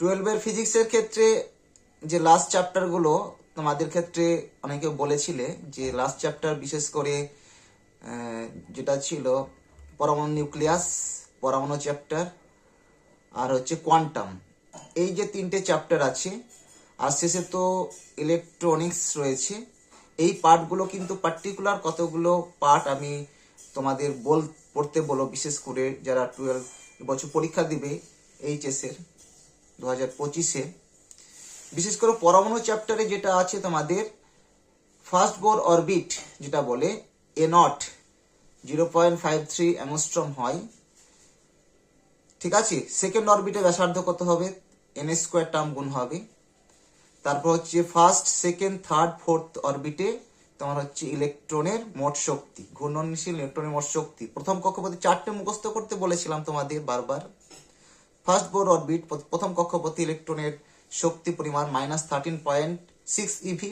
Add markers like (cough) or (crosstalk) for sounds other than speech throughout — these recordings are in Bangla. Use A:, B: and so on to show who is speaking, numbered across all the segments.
A: টুয়েলভের ফিজিক্সের ক্ষেত্রে যে লাস্ট চ্যাপ্টারগুলো তোমাদের ক্ষেত্রে অনেকে বলেছিলে যে লাস্ট চ্যাপ্টার বিশেষ করে যেটা ছিল পরমাণু নিউক্লিয়াস পরমাণু চ্যাপ্টার আর হচ্ছে কোয়ান্টাম এই যে তিনটে চ্যাপ্টার আছে, আর শেষে তো ইলেকট্রনিক্স রয়েছে। এই পার্টগুলো কিন্তু পার্টিকুলার কতগুলো পার্ট আমি তোমাদের বল, পড়তে বলো, বিশেষ করে যারা টুয়েলভ বছর পরীক্ষা দিবে এইচএসের দু হাজার পঁচিশে। বিশেষ করে পরমাণু চ্যাপ্টারে যেটা আছে তোমাদের ফার্স্ট বোর অরবিট যেটা বলে a naught zero point five three angstrom হয়। ঠিক আছে? সেকেন্ড অরবিটে ব্যাসার্ধ কত হবে? এন স্কোয়ার টার্ম গুণ হবে। তারপর হচ্ছে ফার্স্ট সেকেন্ড থার্ড ফোর্থ অরবিটে তোমার হচ্ছে ইলেকট্রনের মোট শক্তি, ঘূর্ণনশীল ইলেকট্রনের মোট শক্তি। প্রথম কক্ষপথে চারটে মুখস্থ করতে বলেছিলাম তোমাদের বারবার। ফার্স্ট বোর অরবিট প্রথম কক্ষপথে ইলেকট্রনের শক্তি পরিমাণ minus thirteen point six eV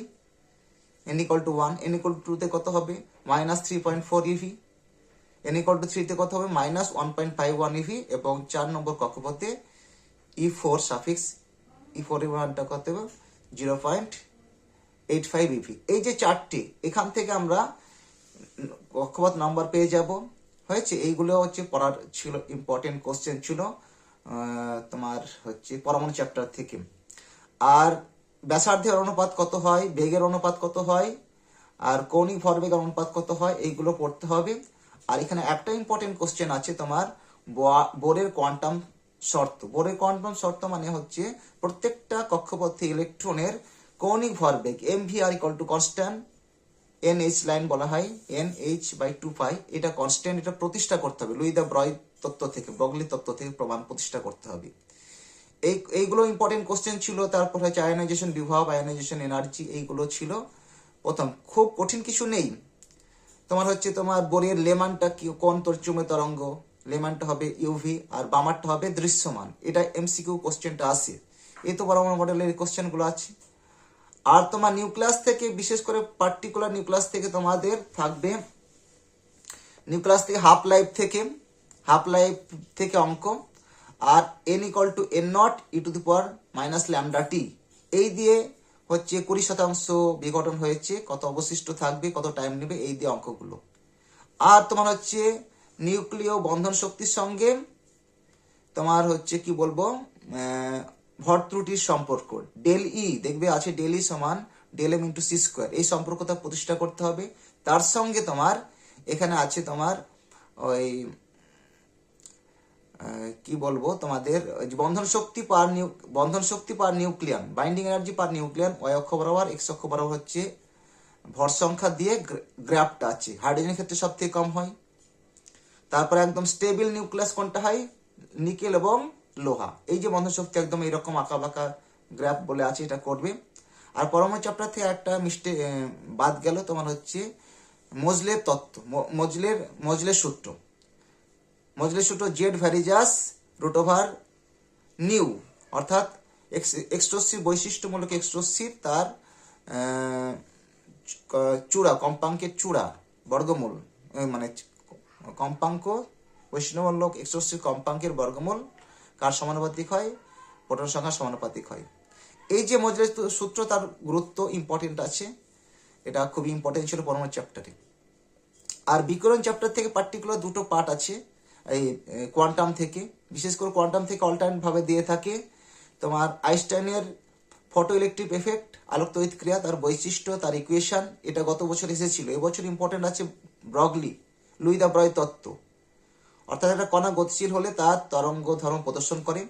A: n equal two one n equal two তে কত হবে? Minus three point four eV n equal two থ্রিতে কত হবে? Minus one point five one eV এবং চার নম্বর কক্ষপথে E four suffix E four মানটা কত হবে? Zero point eight five eV এই যে চারটি, এখান থেকে আমরা কক্ষপথ নাম্বার পেয়ে যাব। হয়েছে? এইগুলো হচ্ছে পড়ার ছিল ইম্পর্টেন্ট কোশ্চেন ছিল। তোমার হচ্ছে পরমাণু চ্যাপ্টার থেকে। আর ব্যাসার্ধের অনুপাত কত হয়? বেগের অনুপাত কত হয়? আর কৌণিক ভরবেগের অনুপাত কত হয়? এইগুলো পড়তে হবে। আর এখানে একটা ইম্পর্টেন্ট কোশ্চেন আছে তোমার বোরের কোয়ান্টাম শর্ত। বোরের কোয়ান্টাম শর্ত মানে হচ্ছে প্রত্যেকটা কক্ষপথে ইলেকট্রনের কৌণিক ভরবেগ m v r equal to constant n h line বলা হয় n h by two pi এটা কনস্ট্যান্ট এটা প্রতিষ্ঠা করতে হবে। লুই দ্য ব্রয় তত্ত্ব থেকে, ব্রগলি তত্ত্ব থেকে প্রমাণ প্রতিষ্ঠা করতে হবে। এই, এইগুলো ইম্পর্টেন্ট কোশ্চেন ছিল, তারপর হচ্ছে আয়নাইজেশন বিভব আয়নাইজেশন এনার্জি এইগুলো ছিল। প্রথম, খুব কঠিন কিছু নেই। তোমার হচ্ছে তোমার বোরের লেমানটা কি, কোন তর্জমে তরঙ্গ? লেমানটা হবে ইউভি আর বামারটা হবে দৃশ্যমান। এটা এমসিকিউ কোশ্চেনটা আছে। এই তো বড় মডেলের কোশ্চেনগুলো আছে। আর তোমার নিউক্লিয়াস থেকে, বিশেষ করে পার্টিকুলার নিউক্লিয়াস থেকে তোমাদের থাকবে নিউক্লিয়াস থেকে হাফ লাইফ থেকে হাফ লাইফ থেকে অঙ্ক, আর n equal to n naught e to the power minus lambda t এই দিয়ে হচ্ছে কুড়ি শতাংশ বিঘটন হয়েছে, কত অবশিষ্ট থাকবে, কত টাইম নেবে, এই দিয়ে অঙ্কগুলো। আর তোমার হচ্ছে নিউক্লিয় বন্ধন শক্তির সঙ্গে তোমার হচ্ছে কি বলব ভর ত্রুটির সম্পর্ক। ডেল ই দেখবে আছে ডেল ই সমান del m into c square এই সম্পর্কটা প্রতিষ্ঠা করতে হবে। তার সঙ্গে তোমার, এখানে আছে তোমার ওই কি বলব? তোমাদের ওই বন্ধন শক্তি পার নিউ বন্ধন শক্তি per nucleon binding energy per nucleon y অক্ষ বরাবর এক্স অক্ষ বরাবর হচ্ছে ভর সংখ্যা দিয়ে গ্রাফটা আছে। হাইড্রোজেনের ক্ষেত্রে সব থেকে কম হয়। তারপরে একদম স্টেবল নিউক্লিয়াস কোনটা হয়? নিকেল এবং লোহা। এই যে বন্ধন শক্তি একদম এরকম আঁকা বাঁকা গ্রাফ বলে আছে এটা করবে। আর পরমাণু চ্যাপ্টার থেকে একটা আহ, বাদ গেল তোমার হচ্ছে মজলের তত্ত্ব মজলের মজলের সূত্র। মজলের সূত্র Z varies as root over nu অর্থাৎ এক্সট্রোসির বৈশিষ্ট্যমূলক এক্সট্রোসির তার চূড়া কম্পাঙ্কের চূড়া বর্গমূল মানে কম্পাঙ্ক বৈষ্ণবমূলক এক্সট্রোসির কম্পাঙ্কের বর্গমূল কার সমানুপাতিক হয়? প্রোটন সংখ্যা সমানুপাতিক হয়। এই যে মজলের সূত্র তার গুরুত্ব ইম্পর্টেন্ট আছে। এটা খুবই ইম্পর্টেন্ট ছিল পরমাণু চ্যাপ্টারে আর বিকরণ চ্যাপ্টার থেকে পার্টিকুলার দুটো পার্ট আছে, এই কোয়ান্টাম থেকে। বিশেষ করে কোয়ান্টাম থেকে অল্টারনেট ভাবে দিয়ে থাকে তোমার আইনস্টাইনের ফটো ইলেকট্রিক এফেক্ট আলোক তড়িৎ ক্রিয়া, তার বৈশিষ্ট্য, তার ইকুয়েশন এটা গত বছর এসেছিল। এবছর ইম্পর্টেন্ট আছে ব্রগলি লুই দা ব্রয় তত্ত্ব। অর্থাৎ একটা কণা গতিশীল হলে তার তরঙ্গ ধর্ম প্রদর্শন করে।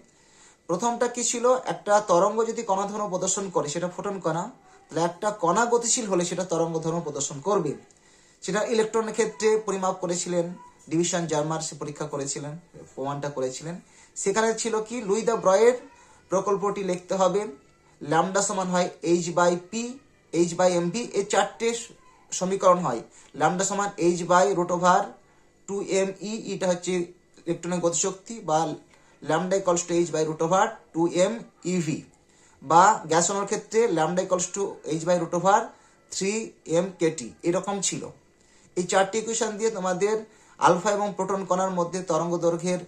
A: প্রথমটা কি ছিল? একটা তরঙ্গ যদি কণা ধর্ম প্রদর্শন করে, সেটা ফোটন কণা। তাহলে একটা কণা গতিশীল হলে সেটা তরঙ্গ ধর্ম প্রদর্শন করবে। সেটা ইলেকট্রনের ক্ষেত্রে পরিমাপ করেছিলেন, ডিভিশন জার্মার সে পরীক্ষা করেছিলেন, প্রমাণটা করেছিলেন। সেখানে ছিল কি? লুই দা ব্রয়ের প্রকল্পটি লিখতে হবে। ল্যামডা সমান হয় h by p, h by m v, এই চারটে সমীকরণ হয়। ল্যামডা সমান h by root over two m E এটা হচ্ছে ইলেকট্রনের গতিশক্তি, বা lambda equals to h by root over two m eV বা গ্যাস অণুর ক্ষেত্রে lambda equals to h by root over three m k T এরকম ছিল। এই চারটি ইকুয়েশন দিয়ে তোমাদের আলফা এবং প্রোটন কণার মধ্যে তরঙ্গ দৈর্ঘ্যের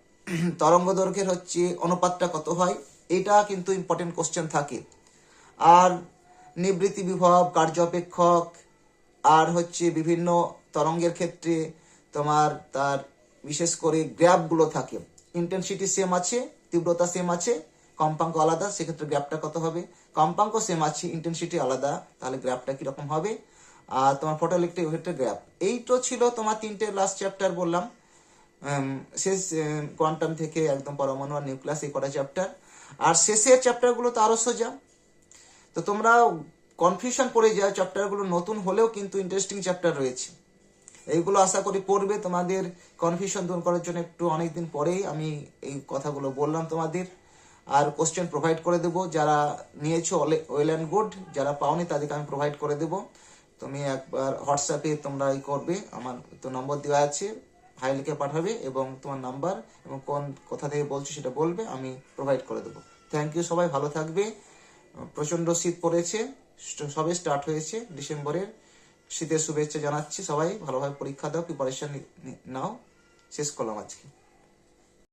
A: (clears throat) তরঙ্গ দৈর্ঘ্যের হচ্ছে অনুপাতটা কত হয়, এটা কিন্তু ইম্পর্টেন্ট কোশ্চেন থাকে। আর নিবৃত্তি বিভব, কার্য অপেক্ষক, আর হচ্ছে বিভিন্ন তরঙ্গের ক্ষেত্রে তোমার তার বিশেষ করে গ্র্যাপগুলো থাকে। ইন্টেন্সিটি সেম আছে, তীব্রতা সেম আছে, কম্পাঙ্ক আলাদা, সেক্ষেত্রে গ্র্যাপটা কত হবে? কম্পাঙ্ক সেম আছে ইন্টেন্সিটি আলাদা, তাহলে গ্র্যাপটা কীরকম হবে? আর তোমার ফটোইলেকট্রিক ওয়েভের গ্র্যাপ এই তো ছিল তোমার তিনটে লাস্ট চ্যাপ্টার বললাম। শেষ কোয়ান্টাম থেকে একদম পরমাণু আর নিউক্লিয়াস এই কটা চ্যাপ্টার আর শেষের চ্যাপ্টারগুলো তো আরও সোজা। তো তোমরা কনফিউশন পড়ে যায় চ্যাপ্টারগুলো নতুন হলেও কিন্তু ইন্টারেস্টিং চ্যাপ্টার রয়েছে। এইগুলো আশা করি পড়বে। তোমাদের কনফিউশন দূর করার জন্য একটু অনেকদিন পরেই আমি এই কথাগুলো বললাম তোমাদের। আর কোশ্চেন প্রোভাইড করে দেবো। যারা নিয়েছো ওয়েল অ্যান্ড গুড যারা পাওনি তাদেরকে আমি প্রোভাইড করে দেবো। তুমি একবার হোয়াটসঅ্যাপে তোমরা ই করবে। আমার তো নম্বর দেওয়া আছে। হাই লিখে পাঠাবে এবং তোমার নাম্বার এবং কোন কোথা থেকে বলছো সেটা বলবে, আমি প্রোভাইড করে দেবো। থ্যাংক ইউ সবাই, ভালো থাকবে। প্রচণ্ড শীত পড়েছে। সবে স্টার্ট হয়েছে ডিসেম্বরের। শীতের শুভেচ্ছা জানাচ্ছি সবাই। ভালোভাবে পরীক্ষা দাও প্রিপারেশন নাও। শেষ করলাম আজকে।